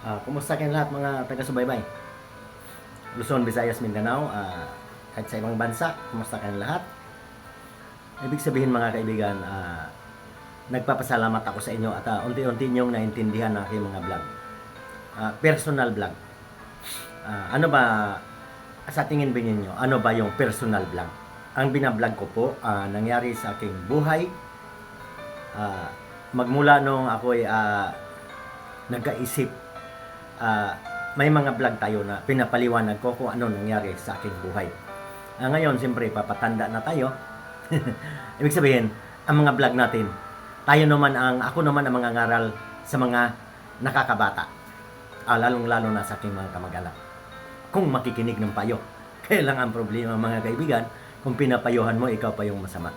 Ah, kumusta kayong lahat mga taga-subaybay? Luzon, Visayas, Mindanao, ah, kahit sa ibang bansa, kumusta kayong lahat? Ibig sabihin mga kaibigan, ah, nagpapasalamat ako sa inyo at ah, unti-unti niyong naintindihan ang aking mga vlog. Ah, personal vlog. Ah, ano ba, sa tingin ba ninyo, ano ba yung personal vlog? Ang binablog ko po, ah, nangyari sa aking buhay, ah, magmula nung ako'y ah, nagkaisip ah, may mga vlog tayo na pinapaliwanag ko kung ano nangyari sa aking buhay. Ah, ngayon, siyempre, papatanda na tayo. Ibig sabihin, ang mga vlog natin, tayo naman ang, ako naman ang mga ngaral sa mga nakakabata. Ah, lalong-lalo na sa aking mga kamag-anak. Kung makikinig ng payo. Kaya lang ang problema mga kaibigan, kung pinapayuhan mo, ikaw pa yung masama.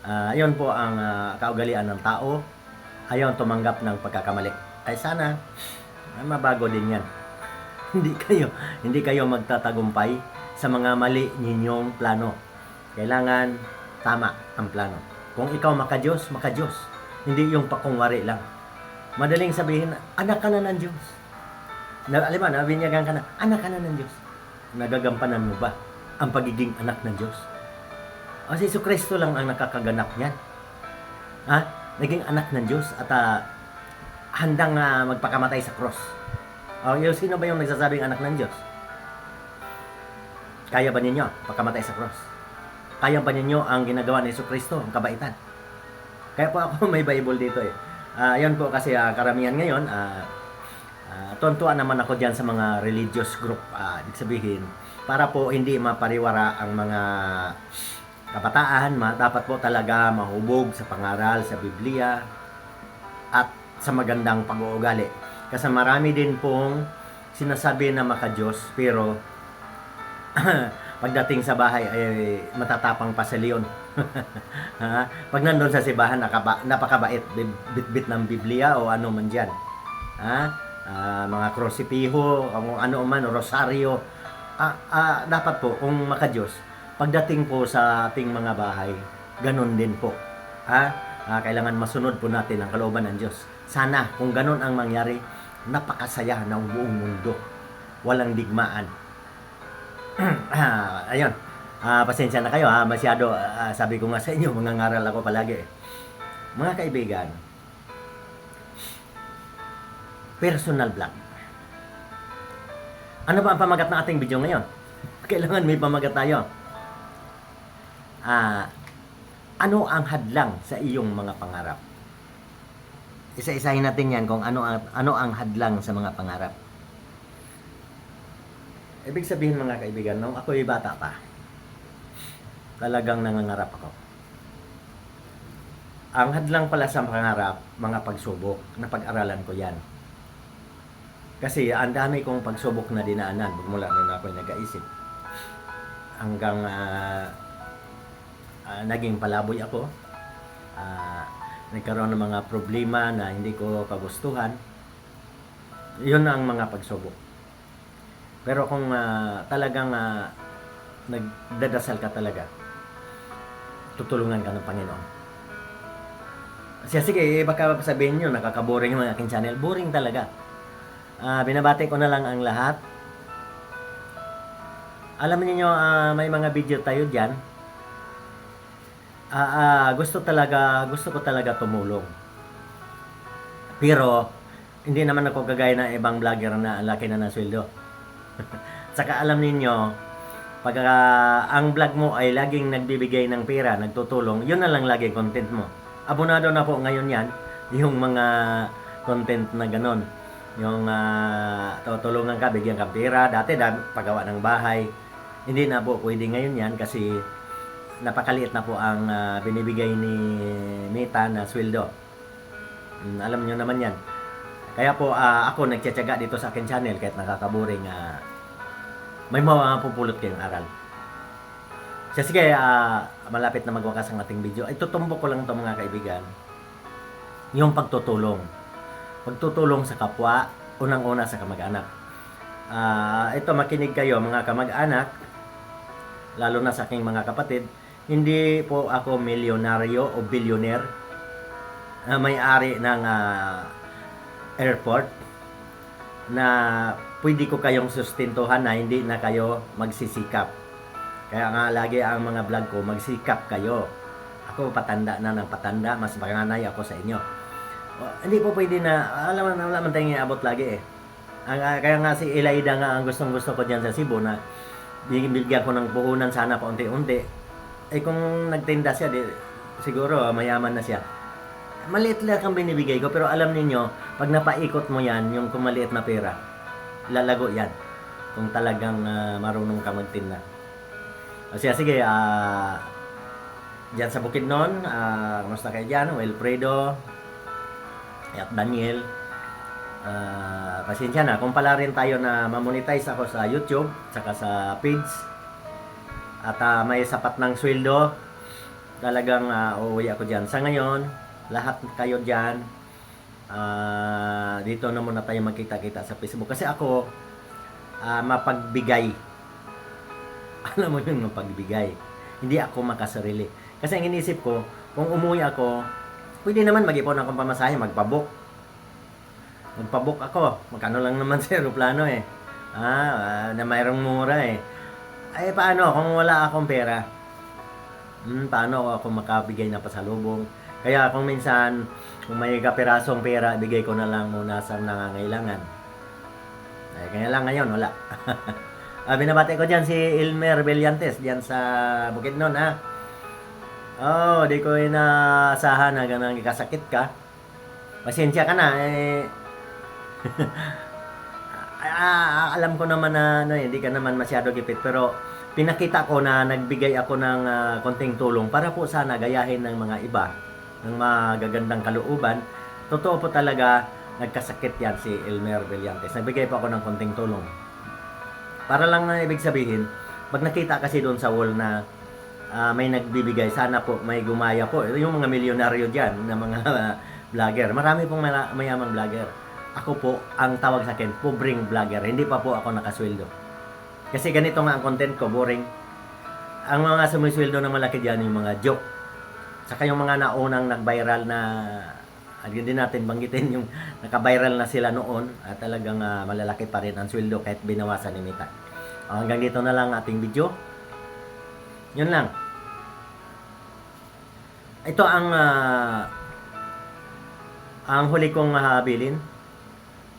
Ah, yun po ang ah, kaugalian ng tao. Ayaw tumanggap ng pagkakamali. Ay sana, ay mabago din yan. hindi kayo, hindi kayo magtatagumpay sa mga mali ninyong plano. Kailangan tama ang plano. Kung ikaw makajos, makajos. Hindi yung pakungwari lang. Madaling sabihin, anak ka na ng Diyos. Na, alam mo, nabinyagan ka na, anak ka na ng Diyos. Nagagampanan mo ba ang pagiging anak ng Diyos? O si Kristo lang ang nakakaganap niyan. Ha? Naging anak ng Diyos at ah, handang ah, magpakamatay sa cross. O, yung sino ba yung nagsasabing anak ng Diyos? Kaya ba ninyo pagkamatay sa cross? Kaya ba ninyo ang ginagawa ni Iso Kristo, ang kabaitan? Kaya po ako may Bible dito eh. Ah, yan po kasi ah, karamihan ngayon, ah, ah, tuwan naman ako dyan sa mga religious group. Ibig sabihin, para po hindi mapariwara ang mga kabataan, dapat po talaga mahubog sa pangaral sa Biblia at sa magandang pag-uugali. Kasi marami din pong sinasabi na makajos pero pagdating sa bahay ay matatapang pa sa leon. Ha? Pag nandun sa sibahan, nakaba, napakabait, bit- bit-bit ng Biblia o ano man dyan. Ha? Ah, mga krosipiho, kung ano man, rosaryo. Ah, ah, dapat po, kung makajos, pagdating po sa ating mga bahay, ganun din po. Ha? Ah, kailangan masunod po natin ang kalooban ng Diyos. Sana, kung ganun ang mangyari, napakasaya ng buong mundo. Walang digmaan. Ah, ayun. Ah, pasensya na kayo ha, masyado ah, sabi ko nga sa inyo, mga ngaral ako palagi. Mga kaibigan, personal vlog. Ano ba ang pamagat ng ating video ngayon? Kailangan may pamagat tayo. Ah, ano ang hadlang sa iyong mga pangarap? Isa-isahin natin yan kung ano ang, ano ang hadlang sa mga pangarap. Ibig sabihin mga kaibigan, nung ako'y bata pa, talagang nangangarap ako. Ang hadlang pala sa pangarap, mga pagsubok, na pag-aralan ko yan. Kasi ang dami kong pagsubok na dinaanan mula nung ako'y nag-aisip. Hanggang ah, ah, naging palaboy ako. Ah, nagkaroon ng mga problema na hindi ko kagustuhan. Yun ang mga pagsubok. Pero kung ah, talagang ah, nagdadasal ka talaga, tutulungan ka ng Panginoon. Siya, sige, eh, baka sabihin nyo, nakakaboring yung aking channel. Boring talaga. Ah, binabati ko na lang ang lahat. Alam niyo ah, may mga video tayo diyan. Ah, ah, gusto talaga, gusto ko talaga tumulong. Pero hindi naman ako kagaya ng ibang vlogger na laki na ng sweldo. Saka alam ninyo, pag ah, ang vlog mo ay laging nagbibigay ng pera, nagtutulong, yun na lang lagi content mo. Abonado na po ngayon yan, yung mga content na ganon. Yung ah, tutulungan ka, bigyan ka pera. Dati, dami, paggawa ng bahay. Hindi na po pwede ngayon yan kasi napakaliit na po ang ah, binibigay ni Mita na sweldo. Mm, alam nyo naman yan. Kaya po ah, ako nagtsatsaga dito sa akin channel kahit nakakaboring ah, may mapupulot kayong aral. So, sige, ah, malapit na magwakas ang ating video. Ay, tutumbok ko lang ito mga kaibigan. Yung pagtutulong. Pagtutulong sa kapwa, unang-una sa kamag-anak. Ah, ito, makinig kayo mga kamag-anak, lalo na sa aking mga kapatid. Hindi po ako milyonaryo o billionaire na may-ari ng ah, airport. na pwede ko kayong sustentuhan na hindi na kayo magsisikap. Kaya nga lagi ang mga vlog ko, magsikap kayo. Ako patanda na ng patanda, mas panganay ako sa inyo. O, hindi po pwede na, alam mo, alam mo tayong iabot lagi eh. Ang, ah, kaya nga si Elaida nga ang gustong gusto ko diyan sa Cebu na bigyan ko ng puhunan sana paunti-unti. Eh kung nagtinda siya, di, siguro ah, mayaman na siya. Maliit lang ang binibigay ko, pero alam ninyo, pag napaikot mo yan, yung kung maliit na pera, lalago yan. Kung talagang ah, marunong ka magtinda. Siya, sige, ah, dyan sa Bukidnon, ah, kamusta kayo dyan? Wilfredo, at Daniel, Ah, pasensya na, kung pala rin tayo na mamonetize ako sa YouTube, saka sa page, at ah, may sapat ng sweldo, talagang ah, uuwi ako dyan. Sa ngayon, lahat kayo dyan, ah, dito na muna tayo magkita-kita sa Facebook. Kasi ako, ah, mapagbigay. Alam mo yung mapagbigay. Hindi ako makasarili. Kasi ang inisip ko, kung umuwi ako, pwede naman mag-ipon akong pamasahe, magpabook magpabook ako. Magkano lang naman sa aeroplano eh. Ah, na mayroong mura eh. Ay, paano kung wala akong pera? Hmm, paano ako makabigay na pasalubong? Kaya kung minsan, kung may kapirasong pera, bigay ko na lang muna sa nangangailangan. Ay, kaya lang ngayon, wala. ah, binabati ko dyan si Ilmer Bellantes, dyan sa Bukidnon, ha? Oh, di ko inaasahan na ganang ikasakit ka. Pasensya ka na, eh, ah, alam ko naman na ano, hindi ka naman masyado gipit pero pinakita ko na nagbigay ako ng ah, konting tulong para po sana gayahin ng mga iba ng magagandang kalooban. Totoo po talaga nagkasakit yan si Elmer Villantes. Nagbigay po ako ng konting tulong. Para lang na ibig sabihin, pag nakita kasi doon sa wall na ah, may nagbibigay, sana po may gumaya po. Yung mga milyonaryo dyan, na mga vlogger. Marami pong mayamang vlogger ako po, ang tawag sa akin, pobreng vlogger. Hindi pa po ako nakasweldo. Kasi ganito nga ang content ko, boring. Ang mga sumisweldo na malaki dyan, yung mga joke. Saka yung mga naunang nag-viral na, at hindi natin banggitin yung naka-viral na sila noon, at talagang ah, malalaki pa rin ang sweldo kahit binawasan ni Mita. Ah, hanggang dito na lang ating video. Yun lang. Ito ang ah, ang huli kong habilin.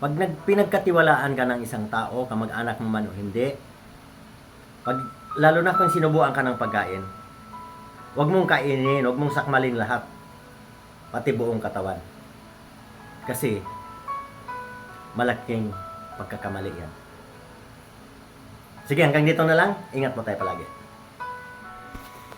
Pag nag, pinagkatiwalaan ka ng isang tao, kamag-anak mo man o hindi, pag, lalo na kung sinubuan ka ng pagkain, huwag mong kainin, huwag mong sakmalin lahat. Pati buong katawan. Kasi, malaking pagkakamali yan. Sige, hanggang dito na lang. Ingat po tayo palagi.